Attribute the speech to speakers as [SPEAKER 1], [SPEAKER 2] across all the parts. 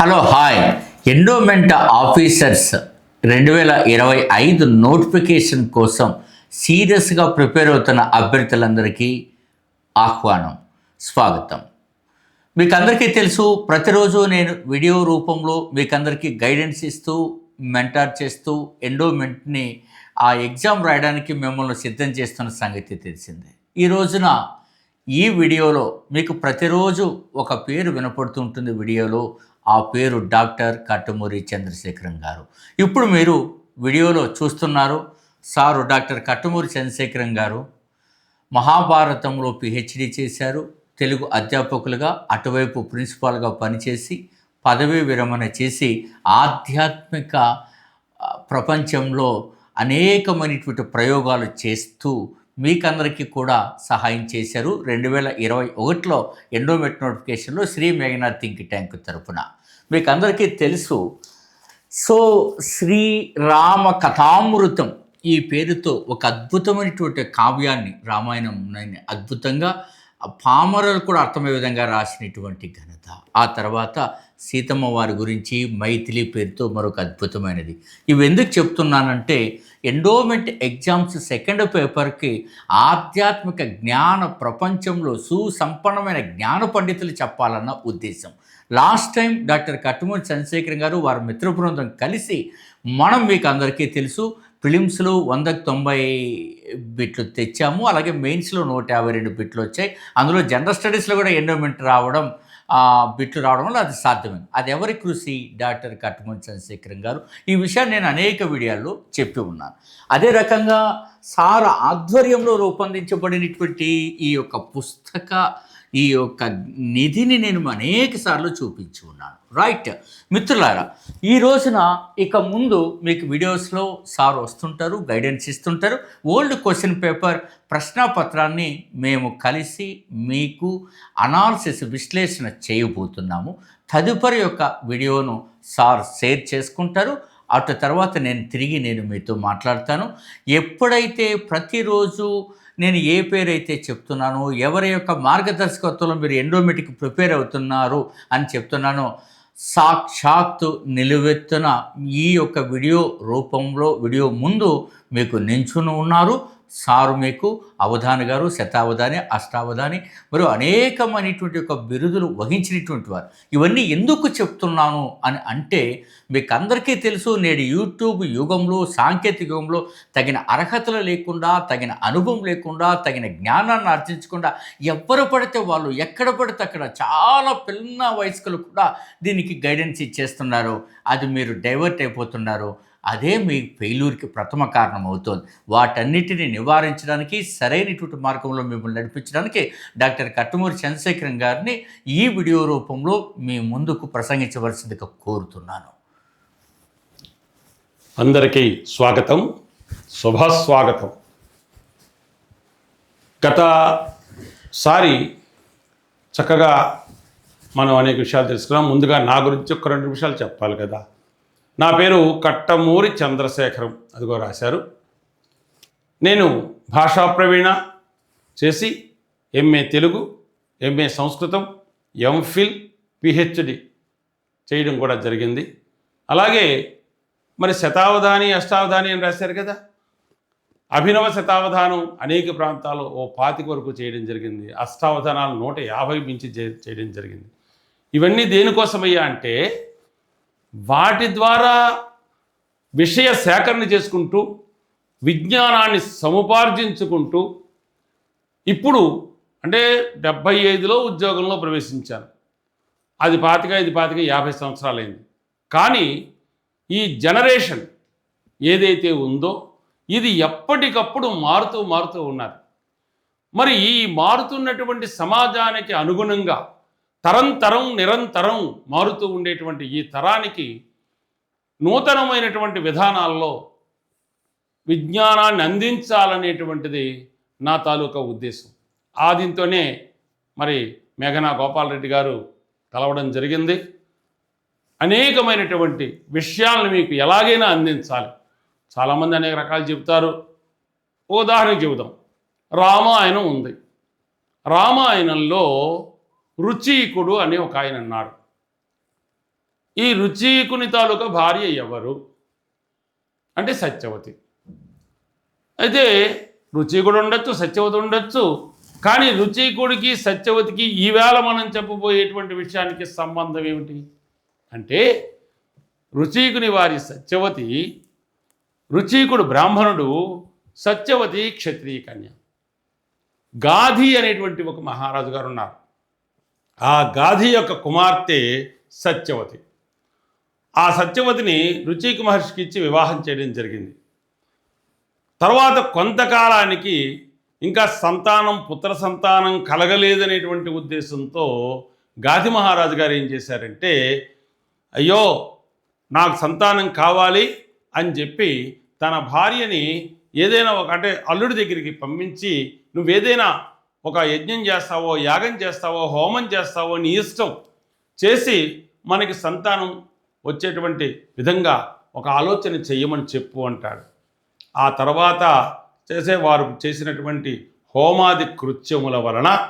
[SPEAKER 1] Hello hi. Endowment officers రెండు వేల ఇరవై ఐదు నోటిఫికేషన్ కోసం సీరియస్గా ప్రిపేర్ అవుతున్న అభ్యర్థులందరికీ ఆహ్వానం స్వాగతం. మీకు అందరికీ తెలుసు ప్రతిరోజు నేను వీడియో రూపంలో మీకు అందరికీ గైడెన్స్ ఇస్తూ మెంటార్ చేస్తూ ఎండోమెంట్ని ఆ ఎగ్జామ్ రాయడానికి మిమ్మల్ని సిద్ధం చేస్తున్న సంగతి తెలిసిందే. ఈ రోజున ఈ వీడియోలో మీకు ప్రతిరోజు ఒక పేరు వినపడుతుంటుంది వీడియోలో ఆ పేరు డాక్టర్ కట్టుమూరి చంద్రశేఖరం గారు. ఇప్పుడు మీరు వీడియోలో చూస్తున్నారు సారు డాక్టర్ కట్టుమూరి చంద్రశేఖరం గారు మహాభారతంలో పిహెచ్డి చేశారు. తెలుగు అధ్యాపకులుగా అటువైపు ప్రిన్సిపాల్గా పనిచేసి పదవీ విరమణ చేసి ఆధ్యాత్మిక ప్రపంచంలో అనేకమైనటువంటి ప్రయోగాలు చేస్తూ మీకందరికీ కూడా సహాయం చేశారు. రెండు వేల ఇరవై ఒకటిలో ఎండోమెట్ నోటిఫికేషన్లో శ్రీ మేఘనాథ్ థింక్ ట్యాంక్ తరపున. మీకు అందరికీ తెలుసు. సో శ్రీరామ కథామృతం ఈ పేరుతో ఒక అద్భుతమైనటువంటి కావ్యాన్ని రామాయణం అద్భుతంగా పామరులు కూడా అర్థమయ్యే విధంగా రాసినటువంటి ఘనత. ఆ తర్వాత సీతమ్మ వారి గురించి మైథిలి పేరుతో మరొక అద్భుతమైనది. ఇవి ఎందుకు చెప్తున్నానంటే ఎండోమెంట్ ఎగ్జామ్స్ సెకండ్ పేపర్కి ఆధ్యాత్మిక జ్ఞాన ప్రపంచంలో సుసంపన్నమైన జ్ఞాన పండితులు చెప్పాలన్న ఉద్దేశం. Last time doctor Kattumuri Chandrasekhar garu వారి మిత్ర బృందం కలిసి మనం మీకు అందరికీ తెలుసు ఫిలిమ్స్లో వందకు తొంభై బిట్లు తెచ్చాము అలాగే మెయిన్స్లో నూట యాభై రెండు బిట్లు వచ్చాయి. అందులో జనరల్ స్టడీస్లో కూడా ఎండోమెంట్ రావడం బిట్లు రావడం వల్ల అది సాధ్యమైంది. అది ఎవరి కృషి? డాక్టర్ కట్టుమని చంద్రశేఖరం గారు. ఈ విషయాన్ని నేను అనేక వీడియోల్లో చెప్పి ఉన్నాను. అదే రకంగా సార్ ఆధ్వర్యంలో రూపొందించబడినటువంటి ఈ యొక్క పుస్తక ఈ యొక్క నిధిని నేను అనేక సార్లు చూపించి ఉన్నాను. రైట్ మిత్రులారా ఈ రోజున ఇక ముందు మీకు వీడియోస్లో సార్ వస్తుంటారు గైడెన్స్ ఇస్తుంటారు. ఓల్డ్ క్వశ్చన్ పేపర్ ప్రశ్నాపత్రాన్ని మేము కలిసి మీకు అనాలిసిస్ విశ్లేషణ చేయబోతున్నాము. తదుపరి యొక్క వీడియోను సార్ షేర్ చేసుకుంటారు. అటు తర్వాత నేను తిరిగి నేను మీతో మాట్లాడతాను. ఎప్పుడైతే ప్రతిరోజు నేను ఏ పేరైతే చెప్తున్నానో ఎవరి యొక్క మార్గదర్శకత్వంలో మీరు ఎండోమెటిక్ ప్రిపేర్ అవుతున్నారు అని చెప్తున్నానో సాక్షాత్తు నిలువెత్తున ఈ యొక్క వీడియో రూపంలో వీడియో ముందు మీకు నించుని ఉన్నారు. సారు మీకు అవధాన గారు శతావధాని అష్టావధాని మరియు అనేకమైనటువంటి యొక్క బిరుదులు వహించినటువంటి వారు. ఇవన్నీ ఎందుకు చెప్తున్నాను అని అంటే మీకు అందరికీ తెలుసు నేడు యూట్యూబ్ యుగంలో సాంకేతిక యుగంలో తగిన అర్హతలు లేకుండా తగిన అనుభవం లేకుండా తగిన జ్ఞానాన్ని ఆర్జించకుండా ఎవరు పడితే వాళ్ళు ఎక్కడ పడితే అక్కడ చాలా పిల్ల వయస్కులు కూడా దీనికి గైడెన్స్ ఇచ్చేస్తున్నారు. అది మీరు డైవర్ట్ అయిపోతున్నారు. అదే మీ ఫెయిల్యూర్కి ప్రథమ కారణం అవుతుంది వాటన్నిటిని నివారించడానికి సరైనటువంటి మార్గంలో మిమ్మల్ని నడిపించడానికి డాక్టర్ కట్టుమూరి చంద్రశేఖరం గారిని ఈ వీడియో రూపంలో మీ ముందుకు ప్రసంగించవలసిందిగా కోరుతున్నాను.
[SPEAKER 2] అందరికీ స్వాగతం శుభస్వాగతం. గతసారి చక్కగా మనం అనేక విషయాలు తెలుసుకున్నాం. ముందుగా నా గురించి ఒక రెండు విషయాలు చెప్పాలి కదా. నా పేరు కట్టమూరి చంద్రశేఖరం అదిగో రాశారు. నేను భాషా ప్రవీణ చేసి M A Telugu M A సంస్కృతం M Phil P H D చేయడం కూడా జరిగింది. అలాగే మరి శతావధాని అష్టావధాని అని రాశారు కదా అభినవ శతావధానం అనేక ప్రాంతాల్లో ఓ పాతిక వరకు చేయడం జరిగింది. అష్టావధానాలు నూట యాభై మించి చేయడం జరిగింది. ఇవన్నీ దేనికోసమయ్యా అంటే వాటి ద్వారా విషయ సేకరణ చేసుకుంటూ విజ్ఞానాన్ని సముపార్జించుకుంటూ ఇప్పుడు అంటే డెబ్భై ఐదులో ఉద్యోగంలో ప్రవేశించాను అది పాతిక ఇది పాతిక యాభై సంవత్సరాలైంది. కానీ ఈ జనరేషన్ ఏదైతే ఉందో ఇది ఎప్పటికప్పుడు మారుతూ మారుతూ ఉన్నారు. మరి ఈ మారుతున్నటువంటి సమాజానికి అనుగుణంగా తరం తరం నిరంతరం మారుతూ ఉండేటువంటి ఈ తరానికి నూతనమైనటువంటి విధానాల్లో విజ్ఞానాన్ని అందించాలనేటువంటిది నా తాలూకా ఉద్దేశం. ఆ దీంతోనే మరి మేఘనా గోపాలరెడ్డి గారు కలవడం జరిగింది. అనేకమైనటువంటి విషయాలను మీకు ఎలాగైనా అందించాలి. చాలామంది అనేక రకాలు చెబుతారు. ఉదాహరణకు చెబుదాం. రామాయణం ఉంది. రామాయణంలో రుచీకుడు అని ఒక ఆయన అన్నారు ఈ రుచీకుని తాలూకా భార్య ఎవరు? అంటే సత్యవతి. అయితే రుచీకుడు ఉండొచ్చు సత్యవతి ఉండొచ్చు కానీ రుచీకుడికి సత్యవతికి ఈవేళ మనం చెప్పబోయేటువంటి విషయానికి సంబంధం ఏమిటి? అంటే రుచీకుని వారి సత్యవతి రుచీకుడు బ్రాహ్మణుడు సత్యవతి క్షత్రియ కన్య. గాధి అనేటువంటి ఒక మహారాజు గారు ఉన్నారు. ఆ గాధి యొక్క కుమార్తె సత్యవతి. ఆ సత్యవతిని రుచిక మహర్షికి ఇచ్చి వివాహం చేయడం జరిగింది. తర్వాత కొంతకాలానికి ఇంకా సంతానం పుత్ర సంతానం కలగలేదనేటువంటి ఉద్దేశంతో గాది మహారాజు గారు ఏం చేశారంటే అయ్యో నాకు సంతానం కావాలి అని చెప్పి తన భార్యని ఏదైనా ఒక అంటే అల్లుడి దగ్గరికి పంపించి నువ్వేదైనా ఒక యజ్ఞం చేస్తావో యాగం చేస్తావో హోమం చేస్తావో నీ ఇష్టం చేసి మనకి సంతానం వచ్చేటువంటి విధంగా ఒక ఆలోచన చెయ్యమని చెప్పు అంటాడు. ఆ తర్వాత చేసేవారు చేసినటువంటి హోమాది కృత్యముల వలన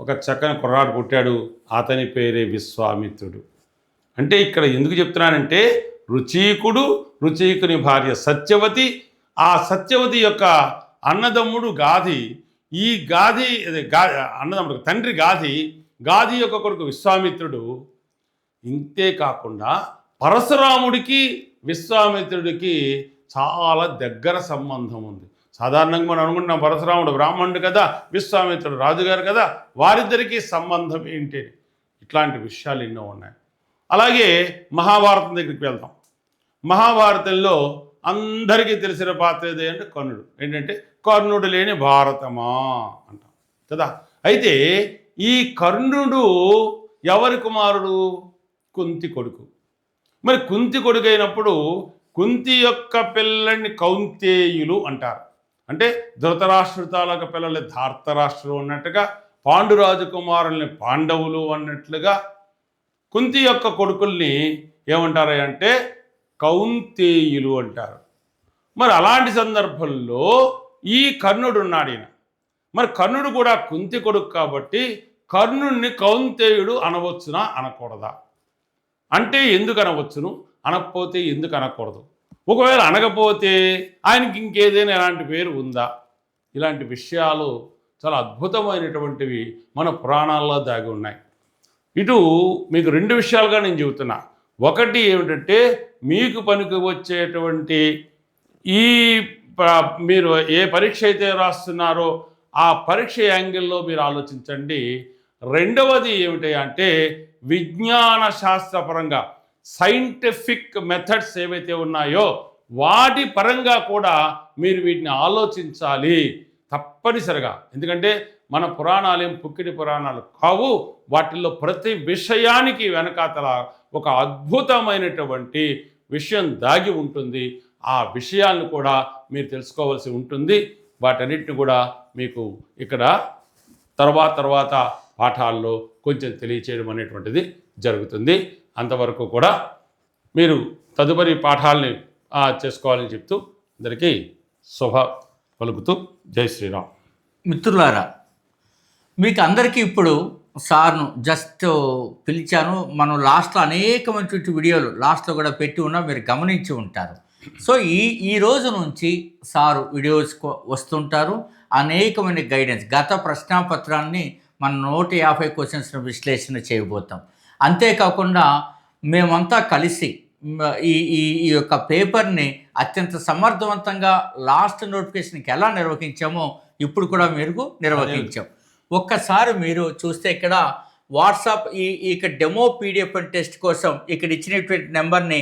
[SPEAKER 2] ఒక చక్కని కుర్రాడు పుట్టాడు. అతని పేరే విశ్వామిత్రుడు. అంటే ఇక్కడ ఎందుకు చెప్తున్నానంటే రుచీకుడు రుచీకుని భార్య సత్యవతి ఆ సత్యవతి యొక్క అన్నదమ్ముడు గాది ఈ గాది గా అన్నదమ్ముడు తండ్రి గాది గాది యొక్క కొడుకు విశ్వామిత్రుడు ఇంతే కాకుండా పరశురాముడికి విశ్వామిత్రుడికి చాలా దగ్గర సంబంధం ఉంది. సాధారణంగా మనం అనుకుంటున్నాం పరశురాముడు బ్రాహ్మణుడు కదా విశ్వామిత్రుడు రాజుగారు కదా వారిద్దరికీ సంబంధం ఏంటి? ఇట్లాంటి విషయాలు ఎన్నో ఉన్నాయి. అలాగే మహాభారతం దగ్గరికి వెళ్తాం మహాభారతంలో అందరికీ తెలిసిన పాత్ర ఏది అంటే కర్ణుడు. ఏంటంటే కర్ణుడు లేని భారతమా అంటాం. కదా? అయితే ఈ కర్ణుడు ఎవరి కుమారుడు? కుంతి కొడుకు. మరి కుంతి కొడుకు అయినప్పుడు కుంతి యొక్క పిల్లల్ని కౌంతేయులు అంటారు. అంటే ధృతరాష్ట్రుడు తాలూకా పిల్లల్ని ధార్తరాష్ట్రులు అన్నట్టుగా పాండురాజు కుమారుల్ని పాండవులు అన్నట్లుగా కుంతి యొక్క కొడుకుల్ని ఏమంటారు అంటే కౌంతేయులు అంటారు. మరి అలాంటి సందర్భంలో ఈ కర్ణుడు ఉన్నాడు ఈయన. మరి కర్ణుడు కూడా కుంతి కొడుకు కాబట్టి కర్ణుడిని కౌంతేయుడు అనవచ్చునా అనకూడదా? అంటే ఎందుకు అనవచ్చును అనకపోతే ఎందుకు అనకూడదు ఒకవేళ అనకపోతే ఆయనకి ఇంకేదైనా ఎలాంటి పేరు ఉందా? ఇలాంటి విషయాలు చాలా అద్భుతమైనటువంటివి మన పురాణాల్లో దాగి ఉన్నాయి. ఇటు మీకు రెండు విషయాలుగా నేను చెబుతున్నా. ఒకటి ఏమిటంటే మీకు పనికి వచ్చేటువంటి ఈ మీరు ఏ పరీక్ష అయితే రాస్తున్నారో ఆ పరీక్ష యాంగిల్లో మీరు ఆలోచించండి. రెండవది ఏమిటి అంటే విజ్ఞాన శాస్త్రపరంగా సైంటిఫిక్ మెథడ్స్ ఏవైతే ఉన్నాయో వాటి పరంగా కూడా మీరు వీటిని ఆలోచించాలి తప్పనిసరిగా. ఎందుకంటే మన పురాణాలు ఏం పుక్కిడి పురాణాలు కావు. వాటిల్లో ప్రతి విషయానికి వెనకాతల ఒక అద్భుతమైనటువంటి విషయం దాగి ఉంటుంది. ఆ విషయాలను కూడా మీరు తెలుసుకోవాల్సి ఉంటుంది. వాటన్నిటిని కూడా మీకు ఇక్కడ తర్వాత తర్వాత పాఠాల్లో కొంచెం తెలియచేయడం అనేటువంటిది జరుగుతుంది. అంతవరకు కూడా మీరు తదుపరి పాఠాలని చేసుకోవాలని చెప్తూ అందరికీ శుభ పలుకుతూ జై శ్రీరామ్.
[SPEAKER 1] మిత్రులారా మీకు అందరికీ ఇప్పుడు సార్ను జస్ట్ పిలిచాను. మనం లాస్ట్లో అనేకమైనటువంటి వీడియోలు లాస్ట్లో కూడా పెట్టి ఉన్నా. మీరు గమనించి ఉంటారు. సో ఈ ఈ రోజు నుంచి సారు వీడియోస్ వస్తుంటారు. అనేకమైన గైడెన్స్ గత ప్రశ్నాపత్రాన్ని మన నూట యాభై క్వశ్చన్స్ విశ్లేషణ చేయబోతాం. అంతేకాకుండా మేమంతా కలిసి ఈ ఈ ఈ యొక్క పేపర్ని అత్యంత సమర్థవంతంగా లాస్ట్ నోటిఫికేషన్కి ఎలా నిర్వహించామో ఇప్పుడు కూడా మీరు నిర్వహించాం. ఒక్కసారి మీరు చూస్తే ఇక్కడ వాట్సాప్ ఈ ఇక్కడ డెమో పీడిఎఫ్ టెస్ట్ కోసం ఇక్కడ ఇచ్చినటువంటి నెంబర్ని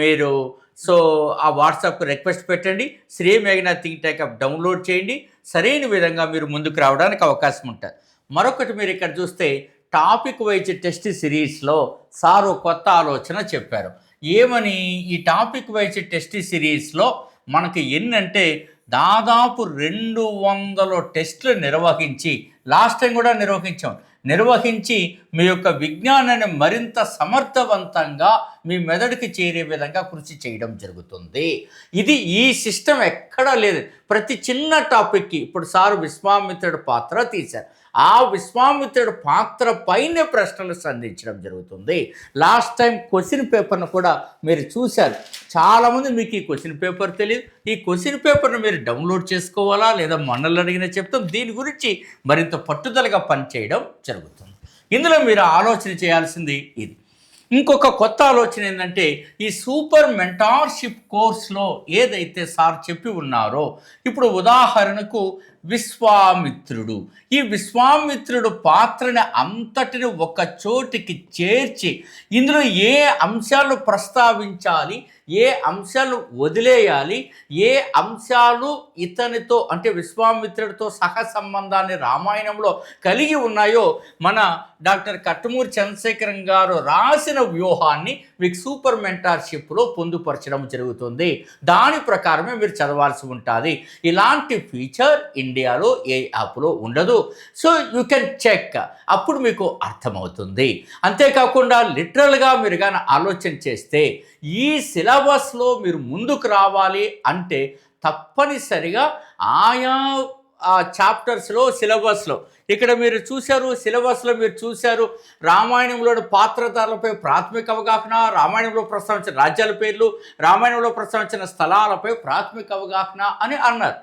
[SPEAKER 1] మీరు సో ఆ వాట్సాప్కి రిక్వెస్ట్ పెట్టండి. శ్రీ మేఘనా థింక్ ట్యాకప్ డౌన్లోడ్ చేయండి. సరైన విధంగా మీరు ముందుకు రావడానికి అవకాశం ఉంటుంది. మరొకటి మీరు ఇక్కడ చూస్తే టాపిక్ వైజ్ టెస్ట్ సిరీస్లో సారు కొత్త ఆలోచన చెప్పారు. ఏమని? ఈ టాపిక్ వైజ్ టెస్ట్ సిరీస్లో మనకి ఎన్నంటే దాదాపు రెండు వందల టెస్టులు నిర్వహించి లాస్ట్ టైం కూడా నిర్వహించాం. నిర్వహించి మీ యొక్క విజ్ఞానాన్ని మరింత సమర్థవంతంగా మీ మెదడుకి చేరే విధంగా కృషి చేయడం జరుగుతుంది. ఇది ఈ సిస్టమ్ ఎక్కడా లేదు. ప్రతి చిన్న టాపిక్కి ఇప్పుడు సారు విశ్వామిత్రుడు పాత్ర తీశారు. ఆ విశ్వామిత్రుడు పాత్ర పైన ప్రశ్నలు సంధించడం జరుగుతుంది. లాస్ట్ టైం క్వశ్చన్ పేపర్ను కూడా మీరు చూశారు. చాలామంది మీకు ఈ క్వశ్చన్ పేపర్ తెలియదు ఈ క్వశ్చన్ పేపర్ను మీరు డౌన్లోడ్ చేసుకోవాలా లేదా మనల్ని అడిగిన చెప్తాం. దీని గురించి మరింత పట్టుదలగా పనిచేయడం జరుగుతుంది. ఇందులో మీరు ఆలోచన చేయాల్సింది ఇది. ఇంకొక కొత్త ఆలోచన ఏంటంటే ఈ సూపర్ మెంటార్షిప్ కోర్స్లో ఏదైతే సార్ చెప్పి ఉన్నారో ఇప్పుడు ఉదాహరణకు విశ్వామిత్రుడు. ఈ విశ్వామిత్రుడు పాత్రని అంతటిని ఒక చోటికి చేర్చి ఇందులో ఏ అంశాలు ప్రస్తావించాలి ఏ అంశాలు వదిలేయాలి ఏ అంశాలు ఇతనితో అంటే విశ్వామిత్రుడితో సహ సంబంధాన్ని రామాయణంలో కలిగి ఉన్నాయో మన డాక్టర్ కట్టుమూరి చంద్రశేఖరం గారు రాసిన వ్యూహాన్ని మీకు సూపర్ మెంటార్షిప్లో పొందుపరచడం జరుగుతుంది. దాని ప్రకారమే మీరు చదవాల్సి ఉంటుంది. ఇలాంటి ఫీచర్ ఇండియాలో ఏ యాప్లో ఉండదు. So you can check. అప్పుడు మీకు అర్థమవుతుంది. అంతేకాకుండా లిటరల్గా మీరు కానీ ఆలోచన చేస్తే ఈ సిలబస్లో మీరు ముందుకు రావాలి అంటే తప్పనిసరిగా ఆయా ఆ చాప్టర్స్లో సిలబస్లో ఇక్కడ మీరు చూశారు సిలబస్లో మీరు చూశారు రామాయణంలోని పాత్రధారులపై ప్రాథమిక అవగాహన రామాయణంలో ప్రస్తావించిన రాజ్యాల పేర్లు రామాయణంలో ప్రస్తావించిన స్థలాలపై ప్రాథమిక అవగాహన అని అన్నారు.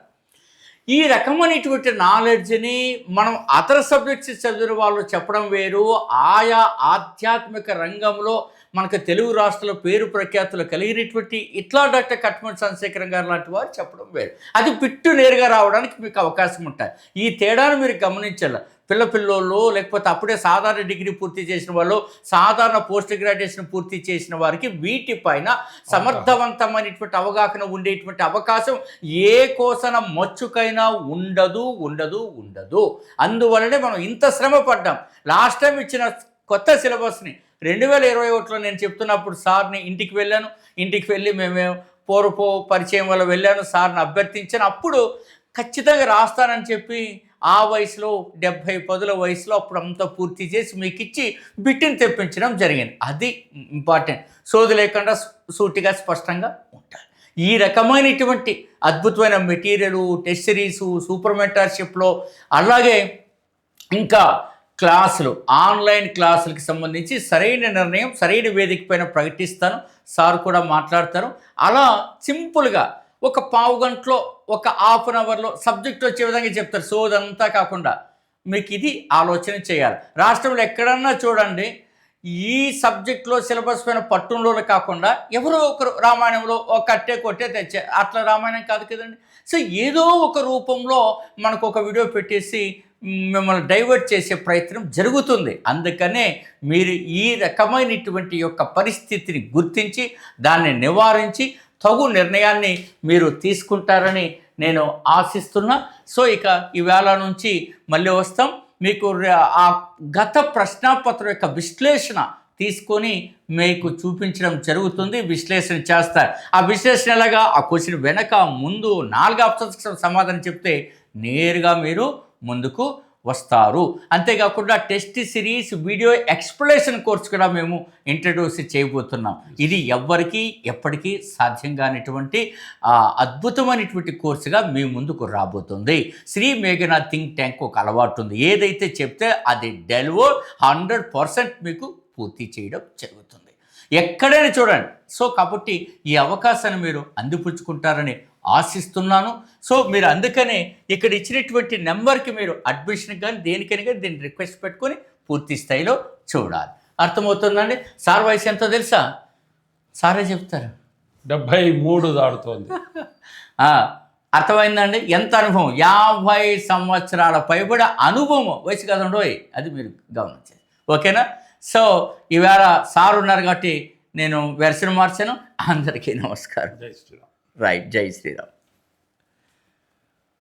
[SPEAKER 1] ఈ రకమైనటువంటి నాలెడ్జ్ని మనం అదర సబ్జెక్ట్స్ చదివిన వాళ్ళు చెప్పడం వేరు. ఆయా ఆధ్యాత్మిక రంగంలో మనకు తెలుగు రాష్ట్రాల పేరు ప్రఖ్యాతులు కలిగినటువంటి ఇట్లా డాక్టర్ కట్మన్ చంద్రశేఖరం గారు లాంటి వారు చెప్పడం వేరు. అది పిట్టు నేరుగా రావడానికి మీకు అవకాశం ఉంటాయి. ఈ తేడాను మీరు గమనించాలి. పిల్ల పిల్లోళ్ళు లేకపోతే అప్పుడే సాధారణ డిగ్రీ పూర్తి చేసిన వాళ్ళు సాధారణ పోస్ట్ గ్రాడ్యుయేషన్ పూర్తి చేసిన వారికి వీటిపైన సమర్థవంతమైనటువంటి అవగాహన ఉండేటువంటి అవకాశం ఏ కోసన మచ్చుకైనా ఉండదు ఉండదు ఉండదు. అందువలనే మనం ఇంత శ్రమ పడ్డాం. లాస్ట్ టైం ఇచ్చిన కొత్త సిలబస్ని రెండు వేల ఇరవై ఒకటిలో నేను చెప్తున్నప్పుడు సార్ని ఇంటికి వెళ్ళాను. ఇంటికి వెళ్ళి మేమే పూర్వపు పరిచయం వల్ల వెళ్ళాను. సార్ని అభ్యర్థించాను. అప్పుడు ఖచ్చితంగా రాస్తానని చెప్పి ఆ వయసులో డెబ్భై పదుల వయసులో అప్పుడు అంతా పూర్తి చేసి మీకు ఇచ్చి బిట్టిని తెప్పించడం జరిగింది. అది ఇంపార్టెంట్. సోది లేకుండా సూటిగా స్పష్టంగా ఉంటారు ఈ రకమైనటువంటి అద్భుతమైన మెటీరియల్ టెస్ట్ సిరీసు సూపర్ మెంటర్షిప్లో అలాగే ఇంకా క్లాసులు ఆన్లైన్ క్లాసులకి సంబంధించి సరైన నిర్ణయం సరైన వేదిక పైన ప్రకటిస్తాను. సార్ కూడా మాట్లాడతారు. అలా సింపుల్గా ఒక పావు గంటలో ఒక హాఫ్ అన్ అవర్లో సబ్జెక్ట్ వచ్చే విధంగా చెప్తారు. సో అదంతా కాకుండా మీకు ఇది ఆలోచన చేయాలి. రాష్ట్రంలో ఎక్కడన్నా చూడండి ఈ సబ్జెక్ట్లో సిలబస్ పైన పట్టులో కాకుండా ఎవరో ఒకరు రామాయణంలో ఒక కట్టే కొట్టే తెచ్చే అట్లా రామాయణం కాదు కదండి. సో ఏదో ఒక రూపంలో మనకు ఒక వీడియో పెట్టేసి మిమ్మల్ని డైవర్ట్ చేసే ప్రయత్నం జరుగుతుంది. అందుకనే మీరు ఈ రకమైనటువంటి యొక్క పరిస్థితిని గుర్తించి దాన్ని నివారించి తగు నిర్ణయాన్ని మీరు తీసుకుంటారని నేను ఆశిస్తున్నా. సో ఇక ఈవేళ నుంచి మళ్ళీ వస్తాం. మీకు ఆ గత ప్రశ్నాపత్రం యొక్క విశ్లేషణ తీసుకొని మీకు చూపించడం జరుగుతుంది. విశ్లేషణ చేస్తారు. ఆ విశ్లేషణ ఎలాగా? ఆ క్వశ్చన్ వెనక ముందు నాలుగు ఆప్షన్స్కి సమాధానం చెప్తే నేరుగా మీరు ముందుకు వస్తారు. అంతేకాకుండా test series video explanation course కూడా మేము ఇంట్రడ్యూస్ చేయబోతున్నాం. ఇది ఎవ్వరికీ ఎప్పటికీ సాధ్యం కానిటువంటి అద్భుతమైనటువంటి కోర్సుగా మీ ముందుకు రాబోతుంది. శ్రీ మేఘనా థింక్ ట్యాంక్ ఒక అలవాటు ఉంది. ఏదైతే చెప్తే అది డెలివర్ హండ్రెడ్ పర్సెంట్ మీకు పూర్తి చేయడం జరుగుతుంది. ఎక్కడైనా చూడండి. సో కాబట్టి ఈ అవకాశాన్ని మీరు అందిపుచ్చుకుంటారని ఆశిస్తున్నాను. సో మీరు అందుకనే ఇక్కడ ఇచ్చినటువంటి నెంబర్కి మీరు అడ్మిషన్ కానీ దేనికైనా కానీ దీన్ని రిక్వెస్ట్ పెట్టుకొని పూర్తి స్థాయిలో చూడాలి. అర్థమవుతుందండి? సార్ వయసు ఎంతో తెలుసా? సారే చెప్తారు.
[SPEAKER 2] డెబ్భై మూడు దాడుతోంది
[SPEAKER 1] అర్థమైందండి? ఎంత అనుభవం? యాభై సంవత్సరాల పైబడి అనుభవం. వయసు కదండోయ్. అది మీరు గమనించాలి ఓకేనా? సో ఈవేళ సార్ ఉన్నారు కాబట్టి నేను వెర్షన్ మార్చాను. అందరికీ నమస్కారం.
[SPEAKER 2] జై శ్రీరామ్.
[SPEAKER 1] రైట్ జై శ్రీరామ్.